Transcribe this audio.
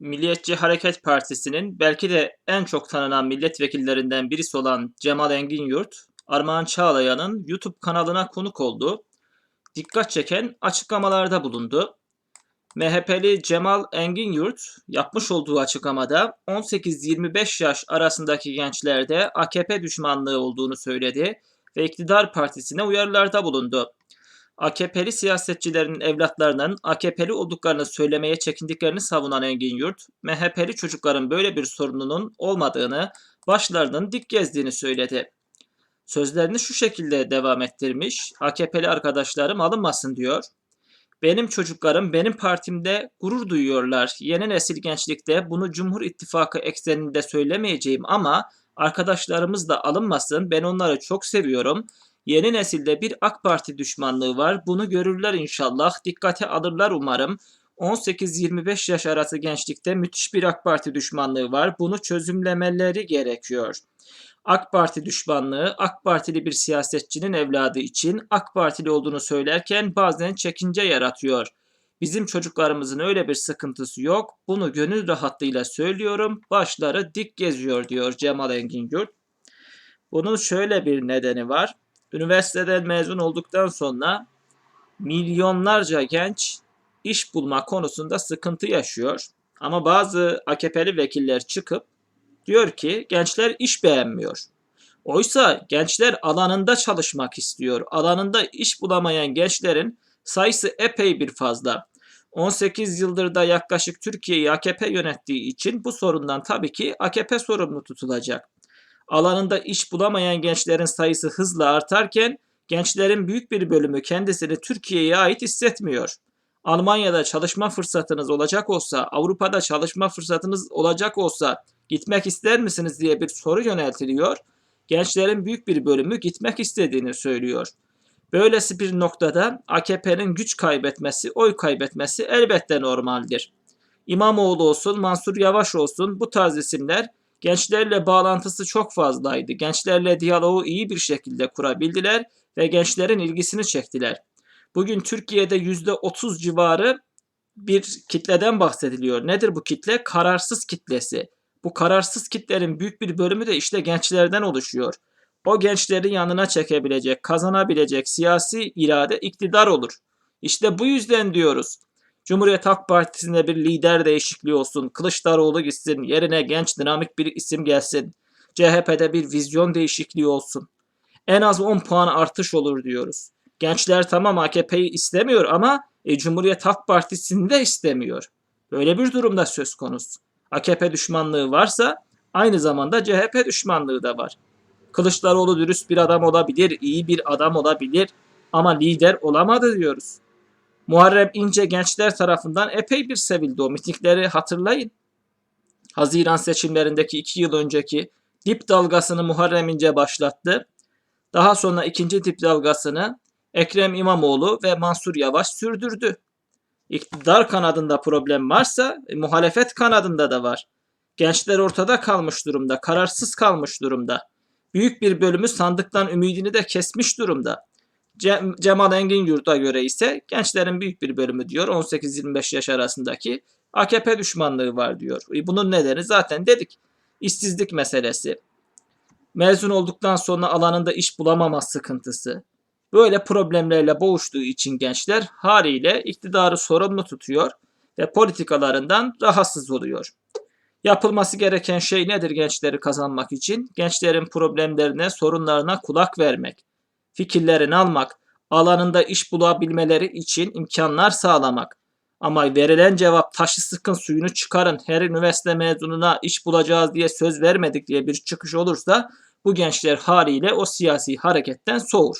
Milliyetçi Hareket Partisi'nin belki de en çok tanınan milletvekillerinden birisi olan Cemal Engin Yurt, Armağan Çağlayan'ın YouTube kanalına konuk oldu. Dikkat çeken açıklamalarda bulundu. MHP'li Cemal Engin Yurt yapmış olduğu açıklamada 18-25 yaş arasındaki gençlerde AKP düşmanlığı olduğunu söyledi ve iktidar partisine uyarılarda bulundu. AKP'li siyasetçilerin evlatlarının AKP'li olduklarını söylemeye çekindiklerini savunan Engin Yurt, MHP'li çocukların böyle bir sorununun olmadığını, başlarının dik gezdiğini söyledi. Sözlerini şu şekilde devam ettirmiş, AKP'li arkadaşlarım alınmasın diyor. Benim çocuklarım benim partimde gurur duyuyorlar. Yeni nesil gençlikte bunu Cumhur İttifakı ekseninde söylemeyeceğim ama arkadaşlarımız da alınmasın. Ben onları çok seviyorum. Yeni nesilde bir AK Parti düşmanlığı var. Bunu görürler inşallah. Dikkate alırlar umarım. 18-25 yaş arası gençlikte müthiş bir AK Parti düşmanlığı var. Bunu çözümlemeleri gerekiyor. AK Parti düşmanlığı AK Partili bir siyasetçinin evladı için AK Partili olduğunu söylerken bazen çekince yaratıyor. Bizim çocuklarımızın öyle bir sıkıntısı yok. Bunu gönül rahatlığıyla söylüyorum. Başları dik geziyor diyor Cemal Engin Gürt. Bunun şöyle bir nedeni var. Üniversiteden mezun olduktan sonra milyonlarca genç iş bulma konusunda sıkıntı yaşıyor. Ama bazı AKP'li vekiller çıkıp diyor ki gençler iş beğenmiyor. Oysa gençler alanında çalışmak istiyor. Alanında iş bulamayan gençlerin sayısı epey bir fazla. 18 yıldır da yaklaşık Türkiye'yi AKP yönettiği için bu sorundan tabii ki AKP sorumlu tutulacak. Alanında iş bulamayan gençlerin sayısı hızla artarken gençlerin büyük bir bölümü kendisini Türkiye'ye ait hissetmiyor. Almanya'da çalışma fırsatınız olacak olsa, Avrupa'da çalışma fırsatınız olacak olsa gitmek ister misiniz diye bir soru yöneltiliyor. Gençlerin büyük bir bölümü gitmek istediğini söylüyor. Böylesi bir noktada AKP'nin güç kaybetmesi, oy kaybetmesi elbette normaldir. İmamoğlu olsun, Mansur Yavaş olsun bu tarz isimler gençlerle bağlantısı çok fazlaydı. Gençlerle diyaloğu iyi bir şekilde kurabildiler ve gençlerin ilgisini çektiler. Bugün Türkiye'de %30 civarı bir kitleden bahsediliyor. Nedir bu kitle? Kararsız kitlesi. Bu kararsız kitlerin büyük bir bölümü de işte gençlerden oluşuyor. O gençleri yanına çekebilecek, kazanabilecek siyasi irade iktidar olur. İşte bu yüzden diyoruz. Cumhuriyet Halk Partisi'nde bir lider değişikliği olsun. Kılıçdaroğlu gitsin. Yerine genç dinamik bir isim gelsin. CHP'de bir vizyon değişikliği olsun. En az 10 puan artış olur diyoruz. Gençler tamam AKP'yi istemiyor ama e, Cumhuriyet Halk Partisi'ni de istemiyor. Böyle bir durumda söz konusu. AKP düşmanlığı varsa aynı zamanda CHP düşmanlığı da var. Kılıçdaroğlu dürüst bir adam olabilir, iyi bir adam olabilir ama lider olamadı diyoruz. Muharrem İnce gençler tarafından epey bir sevildi. O mitingleri hatırlayın. Haziran seçimlerindeki iki yıl önceki dip dalgasını Muharrem İnce başlattı. Daha sonra ikinci dip dalgasını Ekrem İmamoğlu ve Mansur Yavaş sürdürdü. İktidar kanadında problem varsa e, muhalefet kanadında da var. Gençler ortada kalmış durumda, kararsız kalmış durumda. Büyük bir bölümü sandıktan ümidini de kesmiş durumda. Cem, Cemal Engin Yurt'a göre ise gençlerin büyük bir bölümü diyor 18-25 yaş arasındaki AKP düşmanlığı var diyor. E, bunun nedeni zaten dedik. İşsizlik meselesi. Mezun olduktan sonra alanında iş bulamama sıkıntısı. Böyle problemlerle boğuştuğu için gençler haliyle iktidarı sorumlu tutuyor ve politikalarından rahatsız oluyor. Yapılması gereken şey nedir gençleri kazanmak için? Gençlerin problemlerine, sorunlarına kulak vermek, fikirlerini almak, alanında iş bulabilmeleri için imkanlar sağlamak. Ama verilen cevap taşı sıkın suyunu çıkarın, her üniversite mezununa iş bulacağız diye söz vermedik diye bir çıkış olursa bu gençler haliyle o siyasi hareketten soğur.